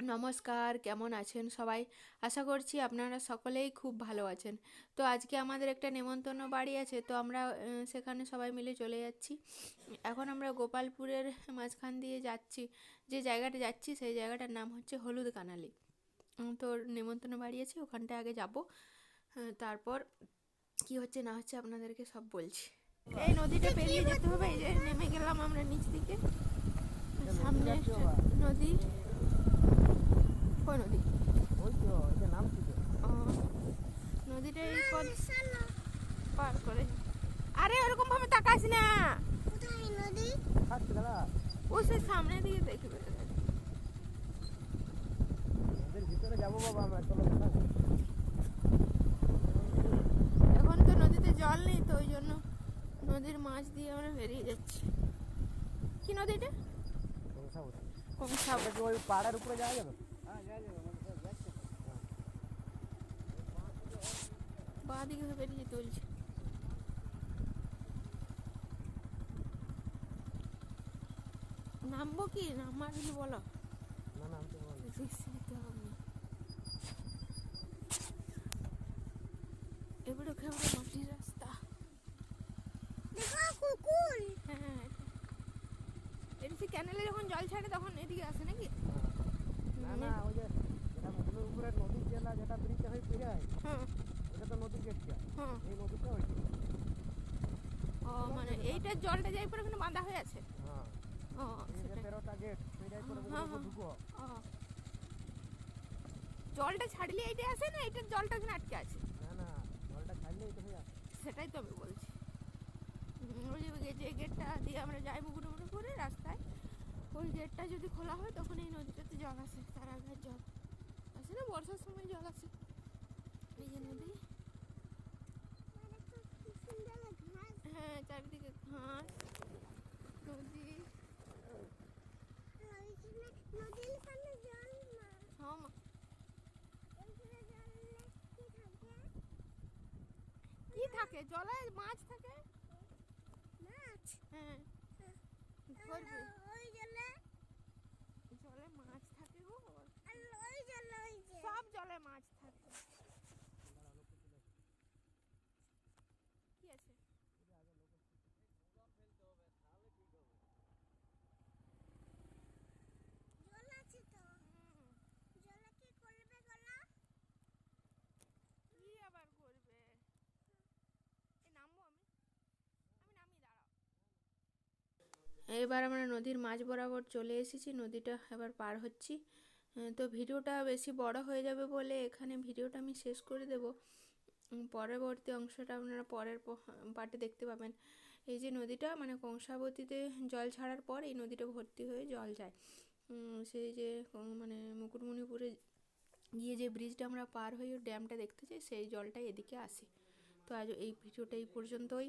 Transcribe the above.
নমস্কার, কেমন আছেন সবাই? আশা করছি আপনারা সকলেই খুব ভালো আছেন। তো আজকে আমাদের একটা নেমন্তন্ন বাড়ি আছে, তো আমরা সেখানে সবাই মিলে চলে যাচ্ছি। এখন আমরা গোপালপুরের মাঝখান দিয়ে যাচ্ছি, যে জায়গাটা যাচ্ছি সেই জায়গাটার নাম হচ্ছে হলুদ কানালি। তো নেমন্তন্ন বাড়ি আছে, ওখানটা আগে যাব। তারপর কি হচ্ছে না হচ্ছে আপনাদেরকে সব বলছি। এই নদীটা পেরিয়ে যেতে হবে, এই যে নেমে গেলাম আমরা নিচ দিকে। সামনে নদী। কোন নদী? ওই তো এটা নাম কি নদীটা এই পথ পার করে। আরে ওরকম ভাবে তাকাস না? ও সে সামনে দিকে দেখবে নদীর ভিতরে যাব বাবা আমরা চলো। এখন তো নদীতে জল নেই তো ওই জন্য নদীর মাছ দিয়ে আমরা বেরিয়ে যাচ্ছি। কি নদীটা কংসাবতী। কংসা ওটা কি ওই পাহাড়ের উপরে যাওয়া যাবে? বাঁ দিকে বেরিয়ে যেতে নামবো কি? নামার বলো। না না এবারে খেবড়ে মাটির রাস্তা। কুকুর। হ্যাঁ এদিকে ক্যানেলে যখন জল ছাড়ে তখন এদিকে আসে নাকি না না ওই যে যেটা নদীর উপরে নদীর জেলা যেটা ব্রিজ হয়ে ফিরে হয় হ্যাঁ ওটা তো নদীর গেট হ্যাঁ এই নদীটা ওই ও মানে এইটার জলটা যাই পরে ওখানে বাঁধা হয়ে আছে। হ্যাঁ। ও এই তেরোটা গেট হ্যাঁ, হ্যাঁ। ঢুকো। জলটা ছাড়লে এইটা আসে না? এইটার জলটা ওখানে আটকে আছে? না না জলটা ছাড়লে হয়ে যাবে। সেটাই তো আমি বলছি। ওই যে গেটটা দিয়ে আমরা যাই মুকুটে মুকুটে করে রাস্তায় ওই গেটটা যদি খোলা হয় তখন এই নদীটাতে জল আসে তার আগে জল। আসে না? বর্ষার সময় জল আসে। এই যে নদী হ্যাঁ চারিদিকে ঘাস নদী হ্যাঁ মা। কি থাকে? জলে মাছ থাকে? মাছ? হ্যাঁ। ধরবে জলে মাছ থাকে গো সব জলে মাছ থাকে কি আছে হুম, কি আবার করবে এই নামবো আমি আমি নামি দাঁড়াও এবার আমরা নদীর মাঝ বরাবর চলে এসেছি, নদীটা এবার পার হচ্ছি। তো ভিডিওটা বেশি বড় হয়ে যাবে বলে এখানে ভিডিওটা আমি শেষ করে দেব। পরবর্তী অংশটা আপনারা পরের পার্টে দেখতে পাবেন। এই যে নদীটা মানে কংসাবতীতে জল ছাড়ার পর এই নদীটা ভর্তি হয়ে জল যায়। সেই যে মানে মুকুটমণিপুরে গিয়ে যে ব্রিজটা আমরা পার হয়ে ড্যামটা দেখতে চাই সেই জলটাই এদিকে আসে। তো আজ এই ভিডিওটা এই পর্যন্তই।